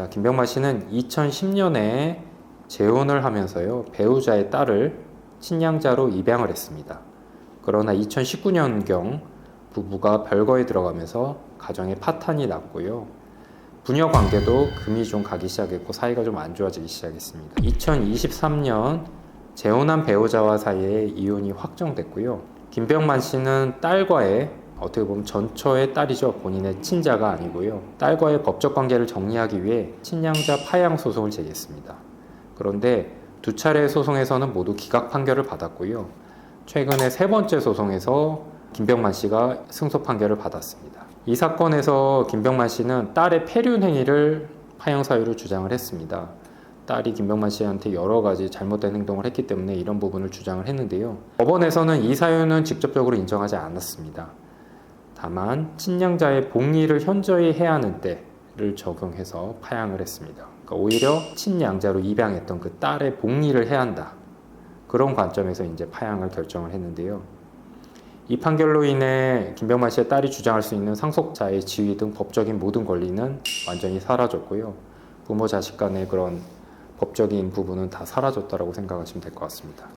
있습니다. 김병만 씨는 2010년에 재혼을 하면서요 배우자의 딸을 친양자로 입양을 했습니다. 그러나 2019년경 부부가 별거에 들어가면서 가정에 파탄이 났고요. 부녀 관계도 금이 좀 가기 시작했고 사이가 좀 안 좋아지기 시작했습니다. 2023년 재혼한 배우자와 사이에 이혼이 확정됐고요. 김병만 씨는 딸과의 어떻게 보면 전처의 딸이죠. 본인의 친자가 아니고요. 딸과의 법적 관계를 정리하기 위해 친양자 파양 소송을 제기했습니다. 그런데 두 차례 소송에서는 모두 기각 판결을 받았고요. 최근에 세 번째 소송에서 김병만 씨가 승소 판결을 받았습니다. 이 사건에서 김병만 씨는 딸의 폐륜 행위를 파형 사유로 주장을 했습니다. 딸이 김병만 씨한테 여러 가지 잘못된 행동을 했기 때문에 이런 부분을 주장을 했는데요. 법원에서는 이 사유는 직접적으로 인정하지 않았습니다. 다만 친양자의 복리를 현저히 해야 하는 때를 적용해서 파양을 했습니다. 그러니까 오히려 친양자로 입양했던 그 딸의 복리를 해야 한다. 그런 관점에서 이제 파양을 결정을 했는데요. 이 판결로 인해 김병만 씨의 딸이 주장할 수 있는 상속자의 지위 등 법적인 모든 권리는 완전히 사라졌고요. 부모 자식 간의 그런 법적인 부분은 다 사라졌다고 생각하시면 될 것 같습니다.